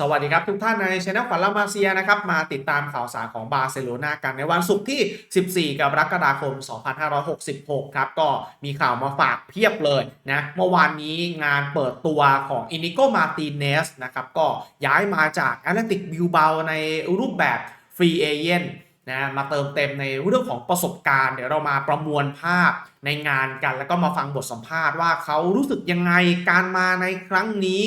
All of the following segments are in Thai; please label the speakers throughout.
Speaker 1: สวัสดีครับทุกท่านในช anel ขวัญลามาเซียนะครับมาติดตามข่าวสารของบาร์เซโลนากันในวันศุกร์ที่ 14 กรกฎาคม 2566 ครับก็มีข่าวมาฝากเพียบเลยนะเมื่อวานนี้งานเปิดตัวของอินิโกมาติเนสนะครับก็ย้ายมาจากแอตเลติกบิลเบาในรูปแบบฟรีเอเจน นะมาเติมเต็มในเรื่องของประสบการณ์เดี๋ยวเรามาประมวลภาพในงานกัน แล้วก็มาฟังบทสัมภาษณ์ว่าเขารู้สึกยังไงการมาในครั้งนี้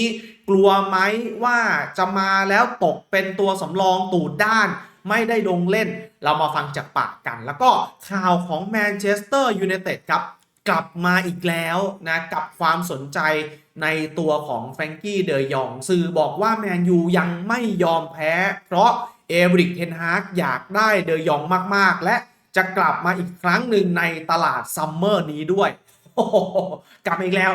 Speaker 1: กลัวไหมว่าจะมาแล้วตกเป็นตัวสำรองตูดด้านไม่ได้ลงเล่น เรามาฟังจากปากกัน แล้วก็ข่าวของแมนเชสเตอร์ยูไนเต็ดครับกลับมาอีกแล้วนะกับความสนใจในตัวของแฟรงกี้เดยอง สื่อบอกว่าแมนยูยังไม่ยอมแพ้ เพราะ เอเบริกเทนฮากอยากได้เดยองมากๆ และจะกลับมาอีกครั้งหนึ่งในตลาดซัมเมอร์นี้ด้วยกลับอีกแล้ว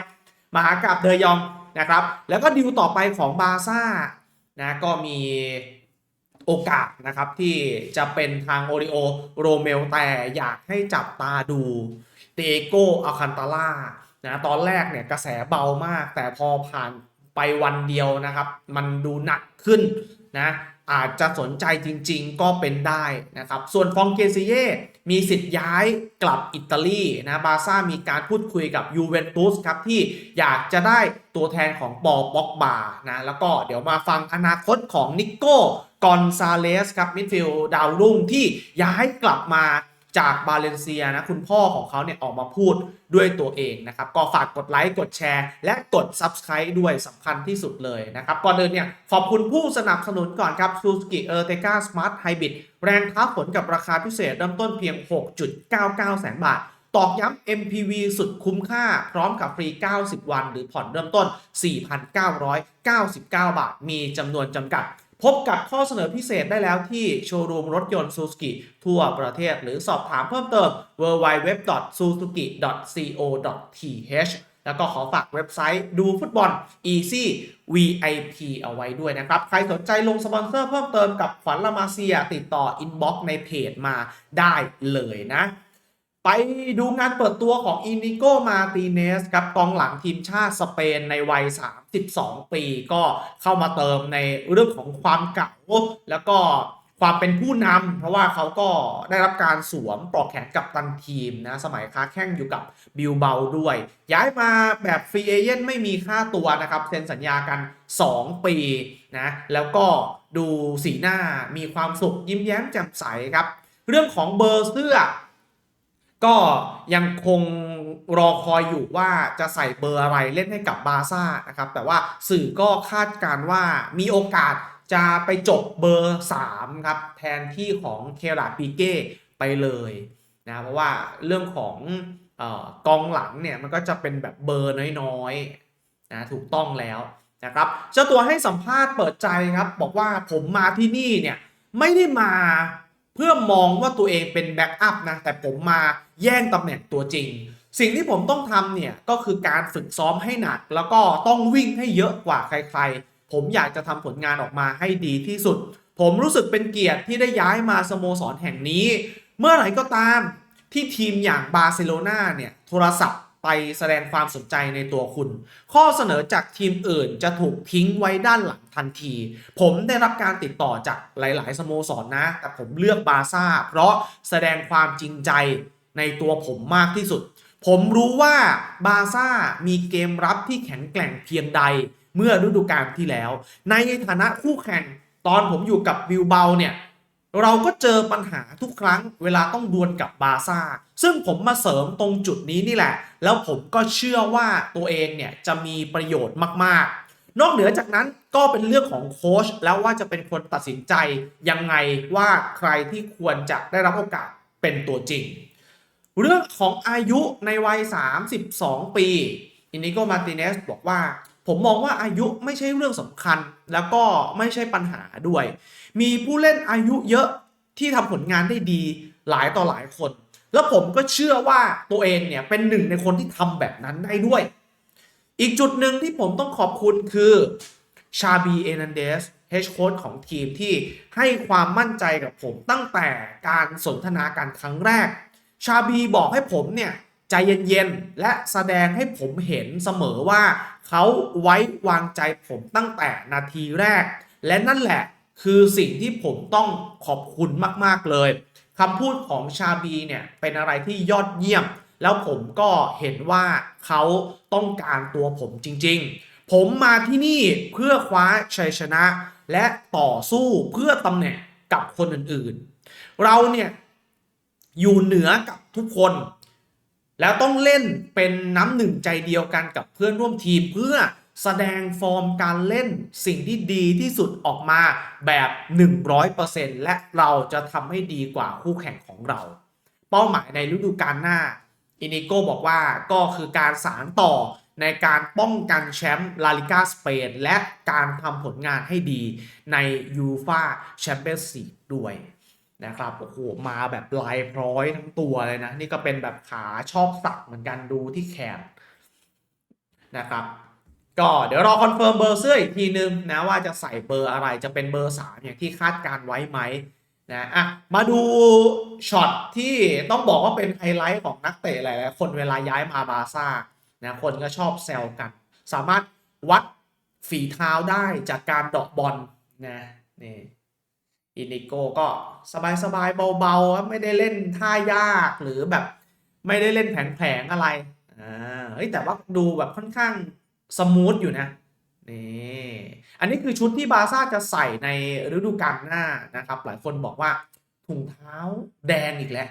Speaker 1: มาหากับเดยองนะครับ แล้วก็ดิวต่อไปของบาซ่านะก็มีโอกาสนะครับที่จะเป็นทางโอริโอโรเมลแต่อยากให้จับตาดูเตโกอาคันตาล่านะตอนแรกเนี่ยกระแสเบามาก แต่พอผ่านไปวันเดียวนะครับ มันดูหนักขึ้นนะ อาจจะสนใจจริงๆ ก็เป็นได้นะครับ ส่วนฟองเกซิเย่มีสิทธิ์ย้ายกลับอิตาลีนะบาซ่ามีการพูดคุยกับยูเวนตุสครับที่อยากจะได้ตัวแทนของปอป็อกบานะแล้วก็เดี๋ยวมาฟังอนาคตของนิโก้กอนซาเลสครับมิดฟิลด์ดาวรุ่งที่ย้ายกลับมา จากบาเลนเซียนะคุณพ่อของเขาเนี่ยออกมาพูดด้วยตัวเองนะครับ ก็ฝากกดไลค์กดแชร์ และกด Subscribe ด้วยสำคัญที่สุดเลยนะครับ ก่อนเดินเนี่ยขอบคุณผู้สนับสนุนก่อนครับ Suzuki Ertiga Smart Hybrid แรงท้าฝนกับราคาพิเศษเริ่มต้นเพียง 6.99 แสนบาท ตอกย้ำ MPV สุดคุ้มค่า พร้อมกับฟรี 90 วัน หรือผ่อนเริ่มต้น 4,999 บาท มีจำนวนจำกัด พบกับข้อเสนอพิเศษได้แล้วที่โชว์รูมรถยนต์ Suzuki ทั่วประเทศ หรือสอบถามเพิ่มเติม www.suzuki.co.th แล้วก็ขอฝากเว็บไซต์ดูฟุตบอล Easy VIP เอาไว้ด้วยนะครับ ใครสนใจลงสปอนเซอร์เพิ่มเติมกับขวัญละมาเซียติดต่ออินบ็อกซ์ในเพจมาได้เลยนะ ไปดูงานเปิดตัวของอินิโกมาติเนสครับกองหลังทีมชาติสเปนในวัย 32 ปี ก็เข้ามาเติมในเรื่องของความเก่า แล้วก็ความเป็นผู้นำเพราะว่าเขาก็ได้รับการสวมปลอกแขนกับตันทีมนะ สมัยค้าแข่งอยู่กับบิลเบาด้วย ย้ายมาแบบฟรีเอเจนต์ไม่มีค่าตัวนะครับเซ็นสัญญากัน 2 ปีนะแล้วก็ดูสีหน้ามีความสุขยิ้มแย้มแจ่มใสครับ เรื่องของเบอร์เสื้อ ก็ยังคงรอคอยอยู่ว่าจะใส่เบอร์อะไรเล่นให้กับบาซ่านะครับ แต่ว่าสื่อก็คาดการ์ว่ามีโอกาสจะไปจบเบอร์ 3 ครับ แทนที่ของเคราปีเก้ไปเลยนะเพราะว่าเรื่องของออกองหลังเนี่ยมันก็จะเป็นแบบเบอร์น้อยๆนะถูกต้องแล้วนะครับเจ้าตัวให้สัมภาษณ์เปิดใจครับ บอกว่าผมมาที่นี่เนี่ยไม่ได้มา เพื่อมองว่าตัวเองเป็นแบ็กอัพนะ แต่ผมมาแย่งตำแหน่งตัวจริง สิ่งที่ผมต้องทำเนี่ย ก็คือการฝึกซ้อมให้หนัก แล้วก็ต้องวิ่งให้เยอะกว่าใครๆ ผมอยากจะทำผลงานออกมาให้ดีที่สุด ผมรู้สึกเป็นเกียรติที่ได้ย้ายมาสโมสรแห่งนี้ เมื่อไหร่ก็ตามที่ทีมอย่างบาร์เซโลนาเนี่ยโทรศัพท์ ไปแสดงความสนใจในตัวคุณ ข้อเสนอจากทีมอื่นจะถูกทิ้งไว้ด้านหลังทันที ผมได้รับการติดต่อจากหลาย ๆ สโมสรนนะ แต่ผมเลือกบาซ่า เพราะแสดงความจริงใจในตัวผมมากที่สุด ผมรู้ว่าบาซ่ามีเกมรับที่แข็งแกร่งเพียงใดเมื่อฤดูกาลที่แล้ว ในฐานะคู่แข่งตอนผมอยู่กับวิวเบลเนี่ย เราก็เจอปัญหาทุกครั้งเวลาต้องดวลกับบาซ่า ซึ่งผมมาเสริมตรงจุดนี้นี่แหละ แล้วผมก็เชื่อว่าตัวเองเนี่ยจะมีประโยชน์มากๆ นอกเหนือจากนั้นก็เป็นเรื่องของโค้ชแล้วว่าจะเป็นคนตัดสินใจยังไงว่าใครที่ควรจะได้รับโอกาสเป็นตัวจริง เรื่องของอายุในวัย 32 ปีอินิโกมาติเนสบอกว่า ผมมองว่าอายุไม่ใช่เรื่องสำคัญ แล้วก็ไม่ใช่ปัญหาด้วย มีผู้เล่นอายุเยอะที่ทำผลงานได้ดีหลายต่อหลายคน แล้วผมก็เชื่อว่าตัวเองเนี่ยเป็นหนึ่งในคนที่ทำแบบนั้นได้ด้วย อีกจุดหนึ่งที่ผมต้องขอบคุณคือชาบีเอนันเดสเฮดโค้ชของทีมที่ให้ความมั่นใจกับผมตั้งแต่การสนทนาการครั้งแรก ชาบีบอกให้ผมเนี่ยใจเย็นๆ และแสดงให้ผมเห็นเสมอว่าเขาไว้วางใจผมตั้งแต่นาทีแรก และนั่นแหละ คือสิ่งที่ผมต้องขอบคุณมาก ๆ เลยคำพูดของชาบีเนี่ยเป็นอะไรที่ยอดเยี่ยม แล้วผมก็เห็นว่าเขาต้องการตัวผมจริง ๆ ผมมาที่นี่เพื่อคว้าชัยชนะ และต่อสู้เพื่อตำแหน่งกับคนอื่นๆ เราเนี่ยอยู่เหนือกับทุกคน แล้วต้องเล่นเป็นน้ำหนึ่งใจเดียวกันกับเพื่อนร่วมทีมเพื่อ แสดงฟอร์มการเล่นสิ่งที่ดีที่สุดออกมาแบบ 100%และเราจะทำให้ดีกว่าคู่แข่งของเรา เป้าหมายในฤดูกาลหน้า อินิโกบอกว่าก็คือการสารต่อในการป้องกันแชมป์ลาลิกาสเปนและการทำผลงานให้ดีในยูฟาแชมเปี้ยนส์ลีกด้วยนะครับโอ้โหมาแบบลายพร้อยทั้งตัวเลยนะ นี่ก็เป็นแบบขาชอบสักเหมือนกันดูที่แขนนะครับ ก็เดี๋ยวรอคอนเฟิร์มเบอร์เสื้ออีกทีนึงนะว่าจะใส่เบอร์อะไรจะเป็นเบอร์ 3 อย่างที่คาดการไว้ไหมนะอะมาดูช็อตที่ต้องบอกว่าเป็นไฮไลท์ของนักเตะหลายๆคนเวลาย้ายมาบาซ่านะคนก็ชอบแซวกัน สามารถวัดฝีเท้าได้จากการเดอกบอลนะนี่อินิโกก็สบายๆเบาๆ ไม่ได้เล่นท่ายากหรือแบบไม่ได้เล่นแผงๆอะไรอ่าเฮ้ยแต่ว่าดูแบบค่อนข้าง สมูทอยู่นะนี่อันนี้คือชุดที่บาซ่าจะใส่ในฤดูกาลหน้านะครับ หลายคนบอกว่าถุงเท้าแดงอีกแล้ว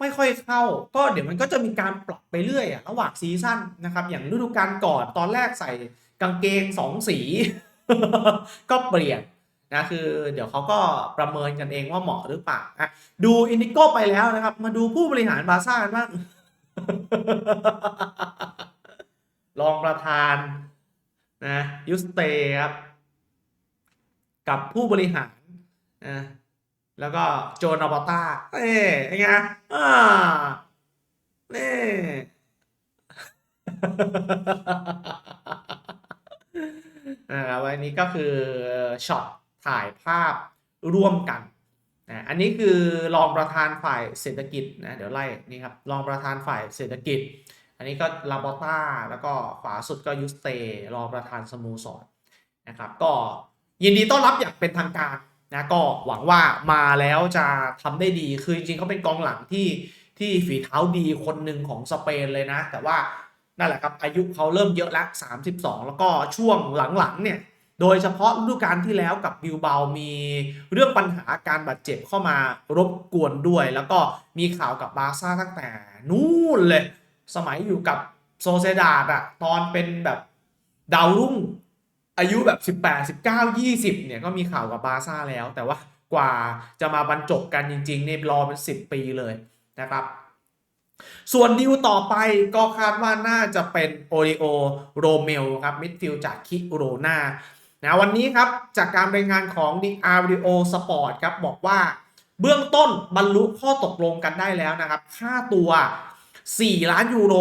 Speaker 1: ไม่ค่อยเข้า ก็เดี๋ยวมันก็จะมีการปรับไปเรื่อยอะระหว่างซีซั่นนะครับ อย่างฤดูกาลก่อนตอนแรกใส่กางเกงสองสี ก็เปลี่ยนนะคือเดี๋ยวเขาก็ประเมินกันเองว่าเหมาะหรือเปล่าอะดูอินดิโก้ไปแล้วนะครับ มาดูผู้บริหารบาซ่ากันบ้าง ธานนะยุสเตครับกับผู้บริหารนะแล้วก็โจนอบอต้าเอ้ยไงอ่าเนี่นะครับอันนี้ก็คือช็อตถ่ายภาพร่วมกันนะอันนี้คือรองประธานฝ่ายเศรษฐกิจนะเดี๋ยวไล่นี่ครับรองประธานฝ่ายเศรษฐกิจ อันนี้ก็ลาบอต้าแล้วก็ขวาสุดก็ยูสเตรอประธานสโมสรนะครับ ก็ยินดีต้อนรับอย่างเป็นทางการนะก็หวังว่ามาแล้วจะทำได้ดีคือจริงๆเขาเป็นกองหลังที่ที่ฝีเท้าดีคนหนึ่งของสเปนเลยนะ แต่ว่านั่นแหละครับอายุเขาเริ่มเยอะแล้ว32 แล้วก็ช่วงหลังๆเนี่ยโดยเฉพาะฤดูกาลที่แล้วกับบิลเบามีเรื่องปัญหาการบาดเจ็บเข้ามารบกวนด้วย แล้วก็มีข่าวกับบาร์ซ่าตั้งแต่นู่นเลย สมัยอยู่กับโซเซดาดอะตอนเป็นแบบดาวรุ่งอายุแบบ 18 19 20 เนี่ยก็มีข่าวกับบาซ่าแล้ว แต่ว่ากว่าจะมาบรรจบกันจริงๆเนี่ยรอเป็น 10 ปีเลยนะครับ ส่วนดิวต่อไปก็คาดว่าน่าจะเป็นโอริโอโรเมลครับมิดฟิลจากคิโรนานะวันนี้ครับจากการรายงานของดิอาร์ดิโอสปอร์ตครับบอกว่าเบื้องต้นบรรลุข้อตกลงกันได้แล้วนะครับ ค่าตัว 4 ล้านยูโร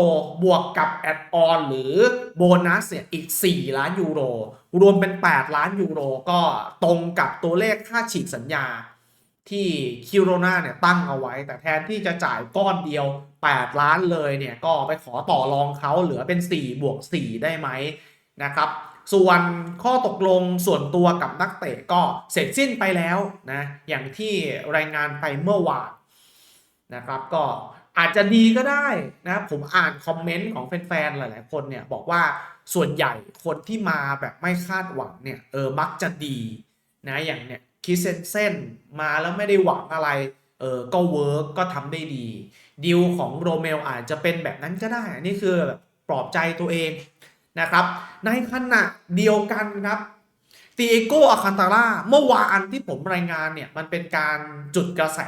Speaker 1: บวกกับแอดออนหรือโบนัสเนี่ยอีก 4 ล้านยูโรรวมเป็น 8 ล้านยูโรก็ตรงกับตัวเลขค่าฉีกสัญญา ที่คิโรนาเนี่ยตั้งเอาไว้ แต่แทนที่จะจ่ายก้อนเดียว 8 ล้านเลยเนี่ยก็ไปขอต่อรองเขาเหลือเป็น 4 บวก 4 ได้ไหมนะครับ ส่วนข้อตกลงส่วนตัวกับนักเตะก็เสร็จสิ้นไปแล้วนะอย่างที่รายงานไปเมื่อวานนะครับก็ อาจจะดีก็ได้นะผมอ่านคอมเมนต์ของแฟนๆหลาย ๆ คนเนี่ยบอกว่าส่วนใหญ่คนที่มาแบบไม่คาดหวังเนี่ยเออมักจะดีนะอย่างเนี่ยคิเซนเซนมาแล้วไม่ได้หวังอะไรเออก็เวิร์กก็ทำได้ดีดีลของโรเมลอาจจะเป็นแบบนั้นก็ได้นนี้คือแบบปลอบใจตัวเองนะครับ ในขณะเดียวกันครับ ตีเอโกอาคันตาร่าเมื่อวานที่ผมรายงานเนี่ย มันเป็นการจุดกระแส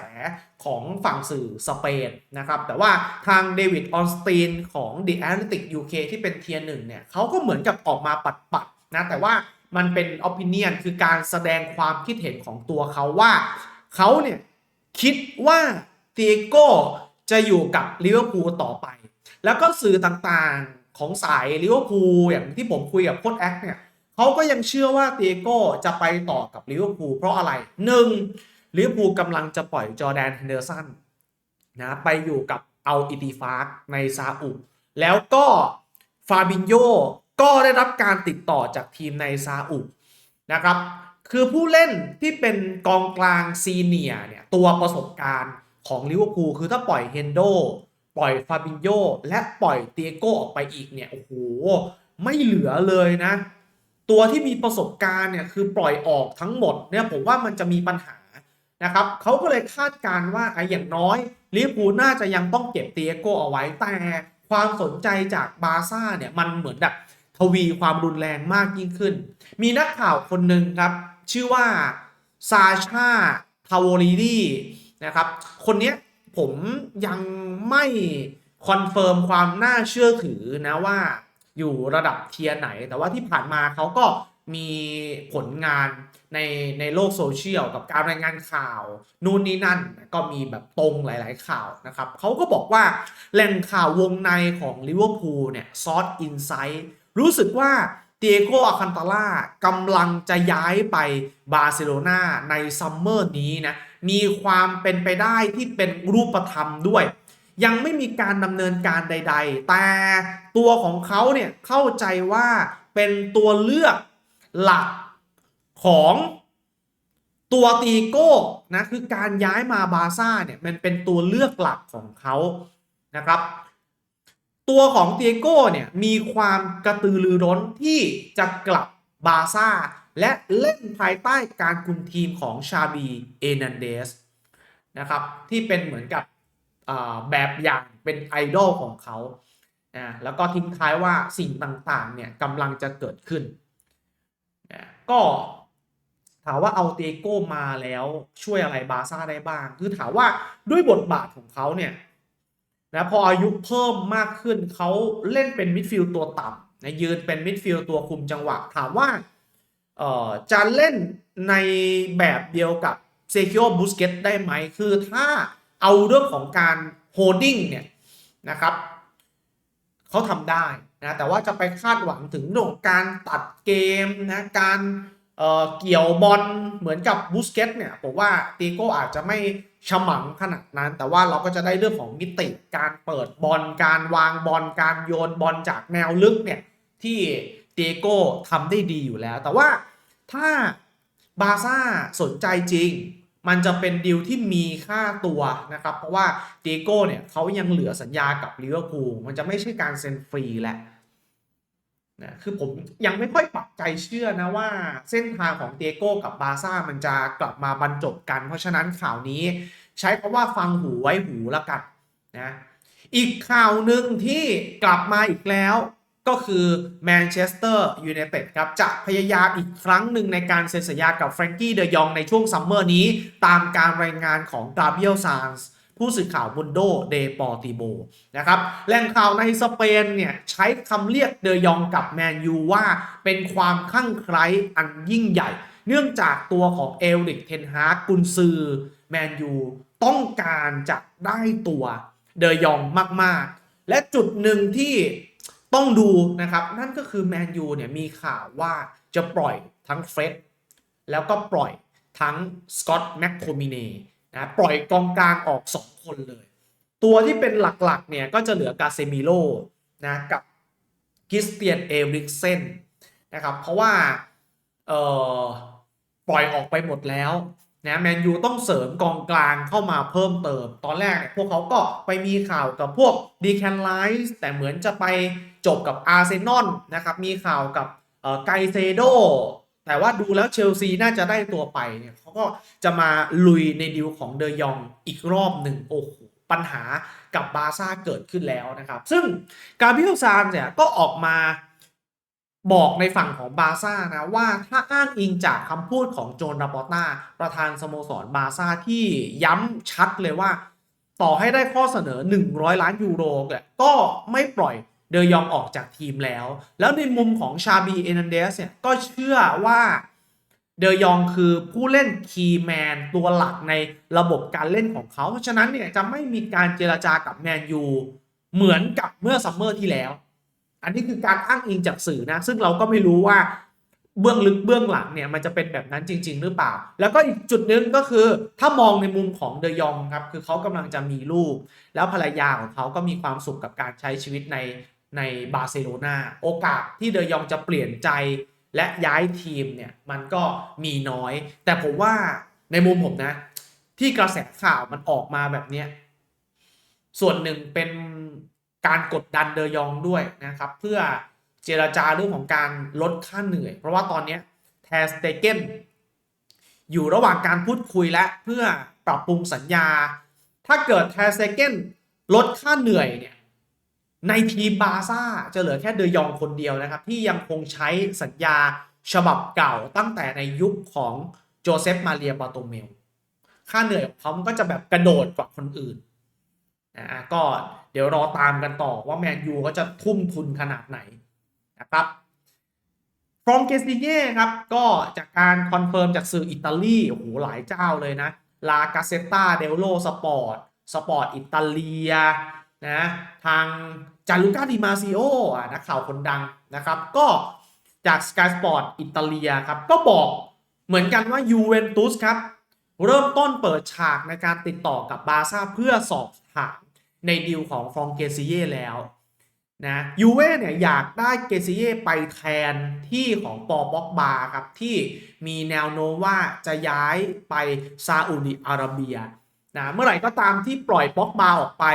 Speaker 1: ของฝั่งสื่อสเปนนะครับ แต่ว่าทางเดวิดออนสตีนของ The Analytic UK ที่เป็นเทียร์หนึ่งเนี่ยเขาก็เหมือนกับออกมาปัดปัดๆนะ แต่ว่ามันเป็น opinion คือการแสดงความคิดเห็นของตัวเขาว่า เขาเนี่ยคิดว่าตีเอโกจะอยู่กับลิเวอร์พูลต่อไป แล้วก็สื่อต่างๆของสายลิเวอร์พูลอย่างที่ผมคุยกับโค้ชแอคเนี่ย เขาก็ยังเชื่อว่าเตียโก้จะไปต่อกับลิเวอร์พูลเพราะอะไรหนึ่งลิเวอร์พูลกำลังจะปล่อยจอแดนเฮนเดอร์สันนะไปอยู่กับเอาอิติฟาร์กในซาอุแล้วก็ฟาบินโยก็ได้รับการติดต่อจากทีมในซาอุนะครับ คือผู้เล่นที่เป็นกองกลางซีเนียเนี่ยตัวประสบการณ์ของลิเวอร์พูลคือถ้าปล่อยเฮนโดปล่อยฟาบินโยและปล่อยเตียโกออกไปอีกเนี่ยโอ้โหไม่เหลือเลยนะ ตัวที่มีประสบการณ์เนี่ยคือปล่อยออกทั้งหมดเนี่ยผมว่ามันจะมีปัญหานะครับเขาก็เลยคาดการณ์ว่าไอ้อย่างน้อยลิเวอร์พูลน่าจะยังต้องเก็บเตียโกเอาไว้แต่ความสนใจจากบาร์ซ่าเนี่ยมันเหมือนแบบทวีความรุนแรงมากยิ่งขึ้น มีนักข่าวคนหนึ่งครับ ชื่อว่าซาชาทาวอรีดีนะครับ คนนี้ผมยังไม่คอนเฟิร์มความน่าเชื่อถือนะว่า อยู่ระดับเทียร์ไหน แต่ว่าที่ผ่านมาเขาก็มีผลงานในในโลกโซเชียลกับการรายงานข่าว นู่นนี่นั่นก็มีแบบตรงหลาย ๆ ข่าวนะครับเขาก็บอกว่าแหล่งข่าววงในของลิเวอร์พูลเนี่ยซอสอินไซต์รู้สึกว่าเตียโกอาคันตาล่ากำลังจะย้ายไปบาร์เซโลนาในซัมเมอร์นี้นะมีความเป็นไปได้ที่เป็นรูปธรรมด้วย ยังไม่มีการดำเนินการใด ๆ แต่ตัวของเขาเนี่ยเข้าใจว่าเป็นตัวเลือกหลักของตัวตีโก้นะคือการย้ายมาบาซ่าเนี่ยมันเป็นตัวเลือกหลักของเขานะครับ ตัวของเตียโก้เนี่ยมีความกระตือรือร้นที่จะกลับบาซ่าและเล่นภายใต้การคุมทีมของชาบีเอนันเดสนะครับที่เป็นเหมือนกับ แบบอย่างเป็นไอดอลของเขาแล้วก็ทิ้งท้ายว่าสิ่งต่างๆเนี่ยกำลังจะเกิดขึ้นนะก็ถามว่าเอาเตโก้มาแล้วช่วยอะไรบาซ่าได้บ้าง คือถามว่าด้วยบทบาทของเขาเนี่ยนะพออายุเพิ่มมากขึ้นเขาเล่นเป็นมิดฟิลด์ตัวต่ำนะยืนเป็นมิดฟิลด์ตัวคุมจังหวะ ถามว่าเอ่อจะเล่นในแบบเดียวกับเซคิโอบูสเกตได้ไหมคือถ้า เอาเรื่องของการโฮดดิ้งเนี่ยนะครับเขาทำได้นะแต่ว่าจะไปคาดหวังถึงเรื่องการตัดเกมนะการเเกี่ยวบอลเหมือนกับบูสเกตเนี่ยผมว่าตีโก้อาจจะไม่ฉมังขนาดนั้น แต่ว่าเราก็จะได้เรื่องของมิติการเปิดบอลการวางบอลการโยนบอลจากแนวลึกเนี่ยที่ตีโก้ทำได้ดีอยู่แล้ว แต่ว่าถ้าบาซ่าสนใจจริง มันจะเป็นดีลที่มีค่าตัวนะครับ เพราะว่าเตโก้เนี่ยเขายังเหลือสัญญากับลิเวอร์พูลมันจะไม่ใช่การเซ็นฟรีแหละนะคือผมยังไม่ค่อยปักใจเชื่อนะว่าเส้นทางของเตโก้กับบาซ่ามันจะกลับมาบรรจบกัน เพราะฉะนั้นข่าวนี้ใช้คำว่าฟังหูไว้หูละกันนะอีกข่าวหนึ่งที่กลับมาอีกแล้ว ก็คือแมนเชสเตอร์ยูไนเต็ดครับจะพยายามอีกครั้งหนึ่งในการเซ็นสัญญากับแฟรงกี้เดยองในช่วงซัมเมอร์นี้ ตามการรายงานของกาเบียลซานส์ผู้สื่อข่าวบุนโดเดปอติโบนะครับแหล่งข่าวในสเปนเนี่ยใช้คำเรียกเดยองกับแมนยูว่าเป็นความข้างใครอันยิ่งใหญ่ เนื่องจากตัวของเอลริกเทนฮากกุนซือแมนยูต้องการจะได้ตัวเดยองมากๆ และจุดหนึ่งที่ ต้องดูนะครับ นั่นก็คือแมนยูเนี่ยมีข่าวว่าจะปล่อยทั้งเฟร็ดแล้วก็ปล่อยทั้งสกอตแมคโทมิเนนะปล่อยกองกลางออก 2 คนเลย ตัวที่เป็นหลักๆเนี่ยก็จะเหลือกาเซมิโลนะกับกิสเตียนเอริกเซนนะครับเพราะว่าเอ่อปล่อยออกไปหมดแล้วนะแมนยูต้องเสริมกองกลางเข้ามาเพิ่มเติม ตอนแรกเนี่ยพวกเขาก็ไปมีข่าวกับพวกดีแคนไลส์แต่เหมือนจะไป จบกับอาร์เซนอลนะครับมีข่าวกับไกเซโดแต่ว่าดูแล้วเชลซีน่าจะได้ตัวไปเนี่ยเขาก็จะมาลุยในดิวของเดยองอีกรอบหนึ่งโอ้โหปัญหากับบาซ่าเกิดขึ้นแล้วนะครับ ซึ่งกาเบรียลซานเนี่ยก็ออกมาบอกในฝั่งของบาซ่านะว่าถ้าอ้างอิงจากคำพูดของโจนราปอต้าประธานสโมสรบาซ่าที่ย้ำชัดเลยว่า ต่อให้ได้ข้อเสนอ 100 ล้านยูโรเนี่ยก็ไม่ปล่อย เดยองออกจากทีมแล้ว แล้วในมุมของชาบีเอนันเดสเนี่ยก็เชื่อว่าเดยองคือผู้เล่นคีย์แมนตัวหลักในระบบการเล่นของเขา เพราะฉะนั้นเนี่ยจะไม่มีการเจรจากับแมนยูเหมือนกับเมื่อซัมเมอร์ที่แล้ว อันนี้คือการอ้างอิงจากสื่อนะ ซึ่งเราก็ไม่รู้ว่าเบื้องลึกเบื้องหลังเนี่ยมันจะเป็นแบบนั้นจริง ๆ หรือเปล่า แล้วก็อีกจุดหนึ่งก็คือถ้ามองในมุมของเดยองครับคือเขากำลังจะมีลูก แล้วภรรยาของเขาก็มีความสุขกับการใช้ชีวิตใน ในบาร์เซโลนาโอกาสที่เดยองจะเปลี่ยนใจและย้ายทีมเนี่ยมันก็มีน้อย แต่ผมว่าในมุมผมนะ ที่กระแสข่าวมันออกมาแบบเนี้ยส่วนหนึ่งเป็นการกดดันเดยองด้วยนะครับ เพื่อเจรจาเรื่องของการลดค่าเหนื่อย เพราะว่าตอนนี้แทสเตเกนอยู่ระหว่างการพูดคุยและเพื่อปรับปรุงสัญญา ถ้าเกิดแทสเตเกนลดค่าเหนื่อยเนี่ย ในทีมบาซ่าจะเหลือแค่เดยองคนเดียวนะครับ ที่ยังคงใช้สัญญาฉบับเก่าตั้งแต่ในยุคของโจเซฟมาเรียบาโตเมล ค่าเหนื่อยของเขาก็จะแบบกระโดดกว่าคนอื่นนะก็เดี๋ยวรอตามกันต่อว่าแมนยูเขาจะทุ่มทุนขนาดไหนนะครับฟรองเกสติเย่ครับ ก็จากการคอนเฟิร์มจากสื่ออิตาลีโอ้โหหลายเจ้าเลยนะลากาเซตตาเดลโลสปอร์ตสปอร์ตอิตาเลีย นะทางจารุก้าดิมาซิโอนักข่าวคนดังนะครับ ก็จาก Sky Sport อิตาเลียครับ ก็บอกเหมือนกันว่ายูเวนตุสครับ เริ่มต้นเปิดฉากในการติดต่อกับบาซ่าเพื่อสอบถามในดีลของฟรองเกซิเย่แล้วนะยูเว่เนี่ยอยากได้เกซิเย่ไปแทนที่ของปอบ็อกบาครับ ที่มีแนวโน้มว่าจะย้ายไปซาอุดิอาระเบีย นะเมื่อไหร่ก็ตามที่ปล่อยบ็อกบาออกไป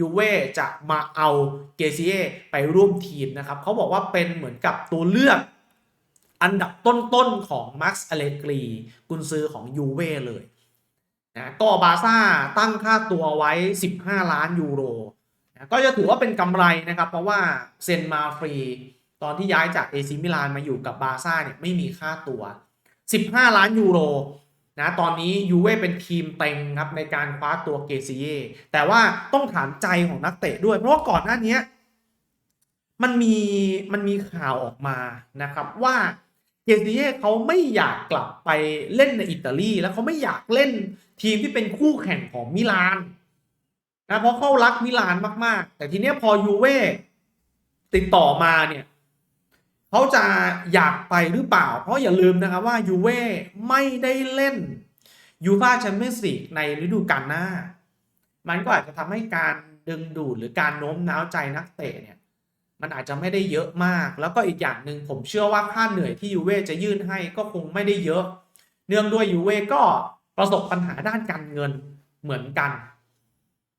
Speaker 1: ยูเว่จะมาเอาเกซิเย่ไปร่วมทีมนะครับเขาบอกว่าเป็นเหมือนกับตัวเลือกอันดับต้นๆของมาร์คอเลกรีกุนซือของยูเว่เลยนะก็บาซ่าตั้งค่าตัวไว้ 15 ล้านยูโรนะก็จะถือว่าเป็นกำไรนะครับ เพราะว่าเซ็นมาฟรี ตอนที่ย้ายจากเอซิมิลานมาอยู่กับบาซ่าเนี่ยไม่มีค่าตัว 15 ล้านยูโร นะตอนนี้ยูเว่เป็นทีมเต็งครับในการคว้าตัวเกซิเย่แต่ว่าต้องถามใจของนักเตะด้วย เพราะว่าก่อนหน้านี้มันมีมันมีข่าวออกมานะครับว่าเกซิเย่เขาไม่อยากกลับไปเล่นในอิตาลี แล้วเขาไม่อยากเล่นทีมที่เป็นคู่แข่งของมิลานนะเพราะเขารักมิลานมากๆ แต่ทีเนี้ยพอยูเว่ติดต่อมาเนี่ย เขาจะอยากไปหรือเปล่า เพราะอย่าลืมนะครับว่ายูเว่ไม่ได้เล่นยูฟาแชมเปี้ยนส์ลีกในฤดูกาลหน้า มันก็อาจจะทำให้การดึงดูดหรือการโน้มน้าวใจนักเตะเนี่ย มันอาจจะไม่ได้เยอะมาก แล้วก็อีกอย่างหนึ่งผมเชื่อว่าค่าเหนื่อยที่ยูเว่จะยื่นให้ก็คงไม่ได้เยอะ เนื่องด้วยยูเว่ก็ประสบปัญหาด้านการเงินเหมือนกัน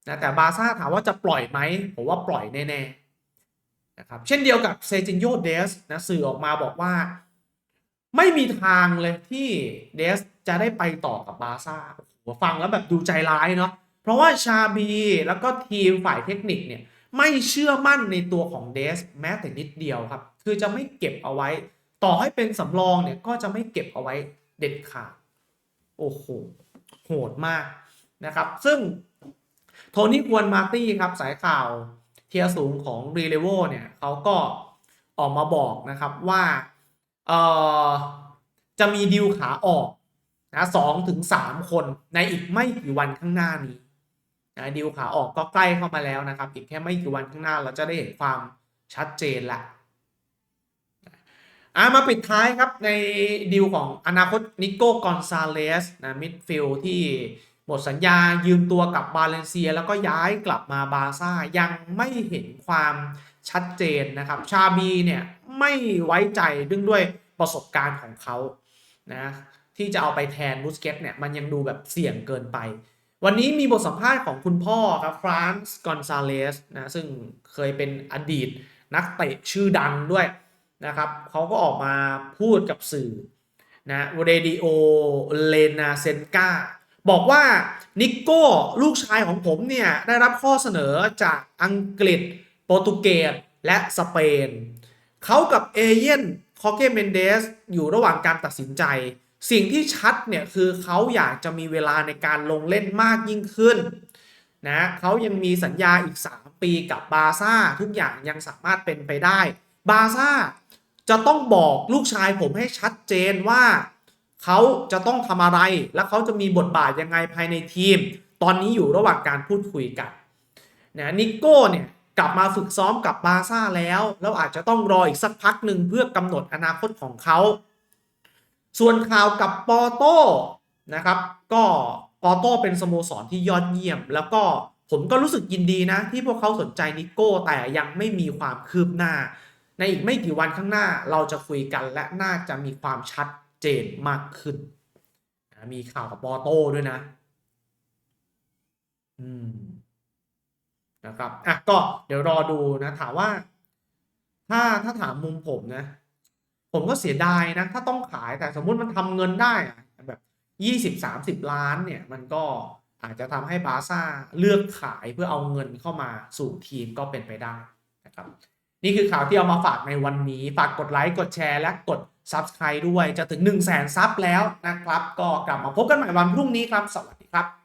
Speaker 1: นะแต่บาซ่าถามว่าจะปล่อยไหมผมว่าปล่อยแน่ๆ นะครับเช่นเดียวกับเซจินโยเดสนะสื่อออกมาบอกว่า ไม่มีทางเลยที่เดสจะได้ไปต่อกับบาซ่าโอ้โหฟังแล้วแบบดูใจร้ายเนาะเพราะว่าชาบีแล้วก็ทีมฝ่ายเทคนิคเนี่ยไม่เชื่อมั่นในตัวของเดสแม้แต่นิดเดียวครับ คือจะไม่เก็บเอาไว้ ต่อให้เป็นสำรองเนี่ยก็จะไม่เก็บเอาไว้เด็ดขาดโอ้โหโหดมากนะครับ ซึ่งโทนี่ควนมาตี้ครับสายข่าว เทียสูงของรีเลโวเนี่ยเขาก็ออกมาบอกนะครับว่าจะมีดิวขาออกนะสองถึงสามคนในอีกไม่กี่วันข้างหน้านี้นะดิวขาออกก็ใกล้เข้ามาแล้วนะครับ อีกแค่ไม่กี่วันข้างหน้าเราจะได้เห็นความชัดเจนละอ่ามาปิดท้ายครับในดิวของอนาคตนิโก้กอนซาเลสนะมิดฟิลที่ มดสัญญายืมตัวกับบาเลนเซีย แล้วก็ย้ายกลับมาบาซ่ายังไม่เห็นความชัดเจนนะครับ ชาบีเนี่ยไม่ไว้ใจดึงด้วยประสบการณ์ของเขานะที่จะเอาไปแทนบูสเกตเนี่ยมันยังดูแบบเสี่ยงเกินไป วันนี้มีบทสัมภาษณ์ของคุณพ่อครับฟรานซ์กอนซาเลสนะซึ่งเคยเป็นอดีตนักเตะชื่อดังด้วยนะครับเขาก็ออกมาพูดกับสื่อนะเรดิโอเลนาเซนกา บอกว่านิโก้ลูกชายของผมเนี่ยได้รับข้อเสนอจากอังกฤษ โปรตุเกสและสเปน เขากับเอเย่นคอเกเมนเดสอยู่ระหว่างการตัดสินใจ สิ่งที่ชัดเนี่ยคือเขาอยากจะมีเวลาในการลงเล่นมากยิ่งขึ้นนะเขายังมีสัญญาอีก 3 ปีกับบาซ่าทุกอย่างยังสามารถเป็นไปได้ บาซ่าจะต้องบอกลูกชายผมให้ชัดเจนว่า เขาจะต้องทำอะไร และเขาจะมีบทบาทยังไงภายในทีม ตอนนี้อยู่ระหว่างการพูดคุยกันนะนิโก้เนี่ยกลับมาฝึกซ้อมกับบาซ่าแล้ว แล้วอาจจะต้องรออีกสักพักหนึ่งเพื่อกำหนดอนาคตของเขา ส่วนข่าวกับปอโต้นะครับ ก็ปอโต้เป็นสโมสรที่ยอดเยี่ยม แล้วก็ผมก็รู้สึกยินดีนะ ที่พวกเขาสนใจนิโก้แต่ยังไม่มีความคืบหน้า ในอีกไม่กี่วันข้างหน้าเราจะคุยกันและน่าจะมีความชัด เจนมากขึ้นนะมีข่าวกับปอโต้ด้วยนะ อืมนะครับอะก็เดี๋ยวรอดูนะ ถามว่า ถ้าถ้าถามมุมผมนะ ผมก็เสียดายนะ ถ้าต้องขายแต่สมมุติมันทำเงินได้อะแบบยี่สิบสามสิบล้านเนี่ย มันก็อาจจะทำให้บาร์ซ่าเลือกขายเพื่อเอาเงินเข้ามาสู่ทีมก็เป็นไปได้นะครับ นี่คือข่าวที่เอามาฝากในวันนี้ ฝากกดไลค์ กดแชร์ และกด Subscribe ด้วยจะถึง 1 0 0 0 0 0ซับแล้วนะครับ ก็กลับมาพบกันใหม่วันพรุ่งนี้ครับ สวัสดีครับ